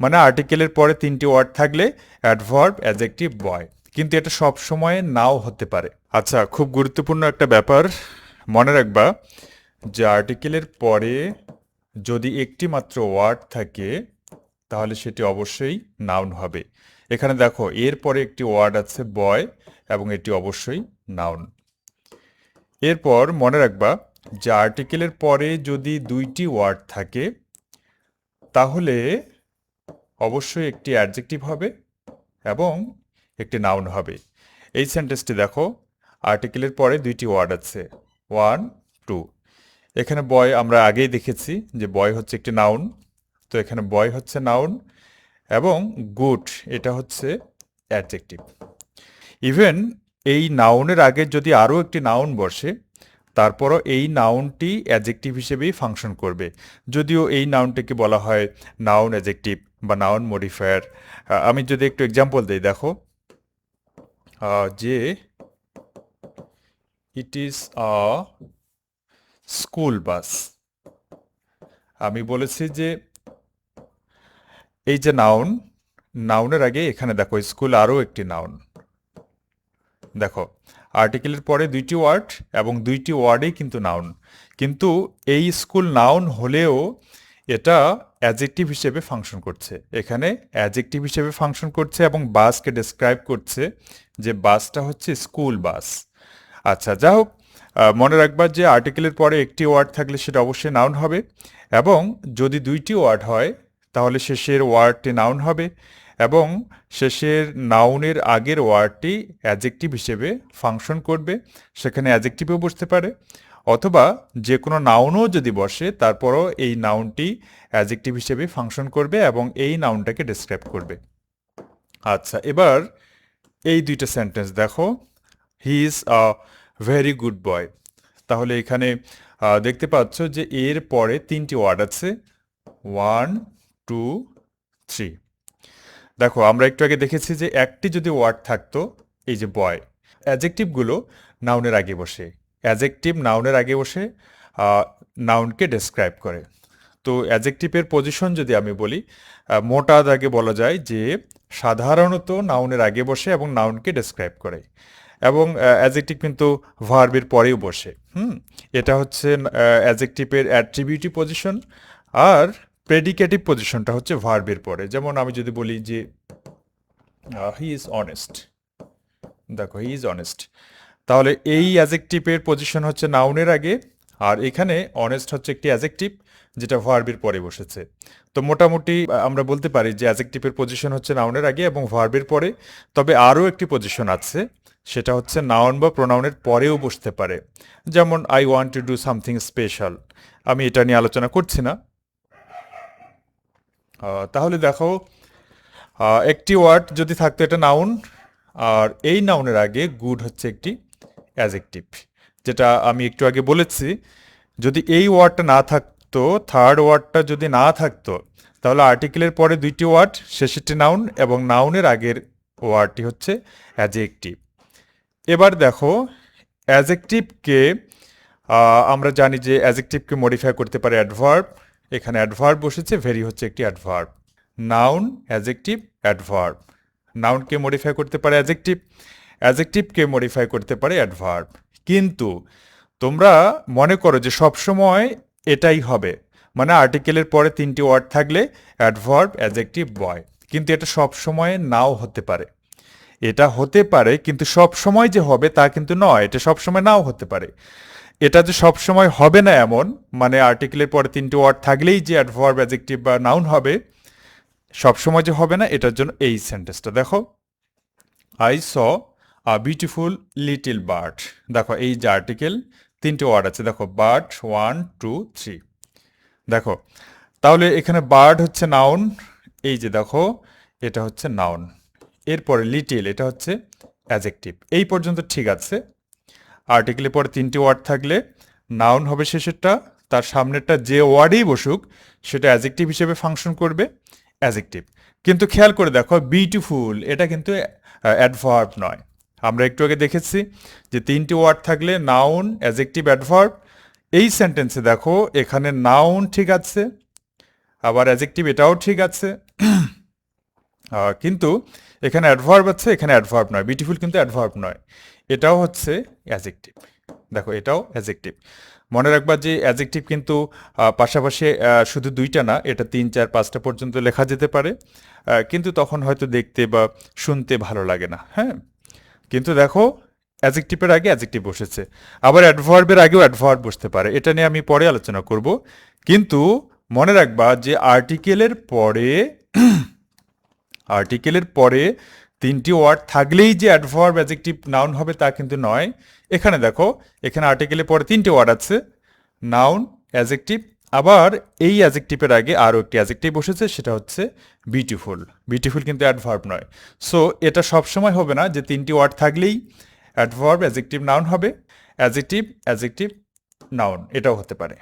মানে আর্টিকেলের পরে তিনটি ওয়ার্ড থাকলে অ্যাডভার্ব অ্যাজেক্টিভ বয় কিন্তু এটা সব সময় নাও হতে পারে। আচ্ছা খুব গুরুত্বপূর্ণ একটা ব্যাপার মনে রাখবা যে আর্টিকেলের পরে যদি একটি মাত্র ওয়ার্ড থাকে, তাহলে সেটি অবশ্যই নাউন হবে। এখানে দেখো, এর পরে একটি ওয়ার্ড আছে বয় এবং এটি অবশ্যই নাউন এরপর মনে রাখবা যে আর্টিকেলের পরে যদি দুইটি ওয়ার্ড থাকে, তাহলে অবশ্যই একটি অ্যাডজেক্টিভ হবে এবং একটি নাউন হবে। এই সেন্টেন্সটি দেখো আর্টিকেলের পরে দুইটি ওয়ার্ড আছে ওয়ান টু এখানে বয় আমরা আগেই দেখেছি যে বয় হচ্ছে একটি নাউন তো এখানে বয় হচ্ছে নাউন এবং গুড এটা হচ্ছে অ্যাডজেক্টিভ ইভেন এই নাউনের আগে যদি আরও একটি নাউন বসে, তারপরও এই নাউনটি অ্যাজেক্টিভ হিসেবেই ফাংশন করবে। যদিও এই নাউনটিকে বলা হয় নাউন অ্যাজেক্টিভ বা নাউন মডিফায়ার আমি যদি একটু এক্সাম্পল দিই, দেখো যে it is a school bus আমি বলেছি যে এই যে নাউন নাউনের আগে এখানে দেখো স্কুল আরও একটি নাউন দেখো আর্টিকেলের পরে দুইটি ওয়ার্ড এবং দুইটি ওয়ার্ডেই কিন্তু নাউন কিন্তু এই স্কুল নাউন হলেও এটা অ্যাজেক্টিভ হিসেবে ফাংশন করছে। এখানে অ্যাজেক্টিভ হিসেবে ফাংশন করছে এবং বাসকে ডেসক্রাইব করছে যে বাসটা হচ্ছে স্কুল বাস আচ্ছা যা হোক মনে রাখবার যে আর্টিকেলের পরে একটি ওয়ার্ড থাকলে সেটা অবশ্যই নাউন হবে এবং যদি দুইটি ওয়ার্ড হয়, তাহলে শেষের ওয়ার্ডটি নাউন হবে এবং শেষের নাউনের আগের ওয়ার্ডটি অ্যাজেক্টিভ হিসেবে ফাংশন করবে। সেখানে অ্যাজেক্টিভও বসতে পারে। অথবা যে কোনো নাউনও যদি বসে, তারপরও এই নাউনটি অ্যাজেক্টিভ হিসেবে ফাংশন করবে এবং এই নাউনটাকে ডেসক্রাইব করবে। আচ্ছা এবার এই দুইটা সেন্টেন্স দেখো। He is a very good boy তাহলে এখানে দেখতে পাচ্ছ যে এর পরে তিনটি ওয়ার্ড আছে। ওয়ান টু থ্রি দেখো, আমরা একটু আগে দেখেছি যে একটি যদি ওয়ার্ড থাকতো, এই যে বয় অ্যাজেক্টিভগুলো নাউনের আগে বসে। অ্যাজেক্টিভ নাউনের আগে বসে নাউনকে ডেসক্রাইব করে। তো অ্যাজেক্টিভের পজিশন যদি আমি বলি মোটা দাগে বলা যায় যে, সাধারণত নাউনের আগে বসে এবং নাউনকে ডেসক্রাইব করে। এবং অ্যাজেক্টিভ কিন্তু ভার্বের পরেও বসে। হুম, এটা হচ্ছে অ্যাজেক্টিভের অ্যাট্রিবিউটিভ পজিশন আর প্রেডিকেটিভ পজিশনটা হচ্ছে ভার্বের পরে। যেমন আমি যদি বলি যে হি ইজ অনেস্ট দেখো হি ইজ অনেস্ট তাহলে এই অ্যাজেক্টিভের পজিশন হচ্ছে নাউনের আগে, আর এখানে অনেস্ট হচ্ছে একটি অ্যাজেক্টিভ যেটা ভার্বের পরে বসেছে। তো মোটামুটি আমরা বলতে পারি যে অ্যাজেক্টিভের পজিশন হচ্ছে নাউনের আগে এবং ভার্বের পরে। তবে আরও একটি পজিশন আছে, সেটা হচ্ছে নাউন বা প্রোনাউনের পরেও বসতে পারে। যেমন I want to do something special আমি এটা নিয়ে আলোচনা করছি না। তাহলে দেখো একটি ওয়ার্ড যদি থাকতো এটা নাউন আর এই নাউনের আগে গুড হচ্ছে একটি অ্যাজেক্টিভ যেটা আমি একটু আগে বলেছি, যদি এই ওয়ার্ডটা না থাকতো থার্ড ওয়ার্ডটা যদি না থাকতো, তাহলে আর্টিকেলের পরে দুইটি ওয়ার্ড, শেষেরটি নাউন এবং নাউনের আগের ওয়ার্ডটি হচ্ছে অ্যাজেক্টিভ এবার দেখো অ্যাজেক্টিভকে আমরা জানি যে অ্যাজেক্টিভকে মডিফাই করতে পারে অ্যাডভার্ব এখানে অ্যাডভার্ব বসেছে ভেরি হচ্ছে একটি অ্যাডভার্ব নাউন অ্যাজেক্টিভ অ্যাডভার্ব নাউনকে মডিফাই করতে পারে অ্যাজেক্টিভ অ্যাজেক্টিভকে মডিফাই করতে পারে অ্যাডভার্ব কিন্তু তোমরা মনে করো যে সব সময় এটাই হবে। মানে আর্টিকেলের পরে তিনটি ওয়ার্ড থাকলে অ্যাডভার্ব অ্যাজেক্টিভ বয় কিন্তু এটা সব সময় নাও হতে পারে। এটা হতে পারে, কিন্তু সব সময় যে হবে তা কিন্তু নয়। এটা সব সময় নাও হতে পারে। এটা যে সব সময় হবে না এমন মানে আর্টিকেলের পরে তিনটি ওয়ার্ড থাকলেই যে অ্যাডভার্ব অ্যাজেক্টিভ বা নাউন হবে সব সময় যে হবে না, এটার জন্য এই সেন্টেন্সটা দেখো I saw a beautiful little bird দেখো, এই যে আর্টিকেল তিনটে ওয়ার্ড আছে। দেখো বার্ড ওয়ান টু থ্রি দেখো, তাহলে এখানে বার্ড হচ্ছে নাউন এই যে দেখো, এটা হচ্ছে নাউন এরপরে লিটিল এটা হচ্ছে অ্যাজেক্টিভ এই পর্যন্ত ঠিক আছে। আর্টিকেলের পরে তিনটি ওয়ার্ড থাকলে নাউন হবে শেষেরটা, তার সামনেরটা যে ওয়ার্ডেই বসুক, সেটা অ্যাজেক্টিভ হিসেবে ফাংশন করবে অ্যাজেক্টিভ কিন্তু খেয়াল করে দেখো বিউটিফুল এটা কিন্তু অ্যাডভার্ব নয়। আমরা একটু আগে দেখেছি যে তিনটি ওয়ার্ড থাকলে নাউন অ্যাজেক্টিভ অ্যাডভার্ব এই সেন্টেন্সে দেখো, এখানে নাউন ঠিক আছে, আবার অ্যাজেক্টিভ এটাও ঠিক আছে। কিন্তু এখানে অ্যাডভার্ব আছে, এখানে অ্যাডভার্ব নয়। বিউটিফুল কিন্তু অ্যাডভার্ব নয়। এটাও হচ্ছে অ্যাজেক্টিভ দেখো, এটাও অ্যাজেক্টিভ মনে রাখবা যে অ্যাজেক্টিভ কিন্তু পাশাপাশি শুধু দুইটা না, এটা তিন, চার, পাঁচটা পর্যন্ত লেখা যেতে পারে। কিন্তু তখন হয়তো দেখতে বা শুনতে ভালো লাগে না হ্যাঁ? কিন্তু দেখো অ্যাজেক্টিভের আগে অ্যাজেক্টিভ বসেছে। আবার অ্যাডভার্বের আগেও অ্যাডভার্ব বসতে পারে। এটা নিয়ে আমি পরে আলোচনা করব। কিন্তু মনে রাখবা যে আর্টিকেলের পরে আর্টিকেলের পরে তিনটি ওয়ার্ড থাকলেই যে অ্যাডভার্ব অ্যাজেক্টিভ নাউন হবে তা কিন্তু নয়। এখানে দেখো, এখানে আর্টিকেলের পরে তিনটি ওয়ার্ড আছে। নাউন অ্যাজেক্টিভ আবার এই অ্যাজেকটিভের আগে আরও একটি অ্যাজেকটিভ বসেছে, সেটা হচ্ছে বিউটিফুল বিউটিফুল কিন্তু অ্যাডভার্ব নয়। সো এটা সবসময় হবে না যে তিনটি ওয়ার্ড থাকলেই অ্যাডভার্ব অ্যাজেকটিভ নাউন হবে। অ্যাজেকটিভ অ্যাজেকটিভ নাউন এটাও হতে পারে।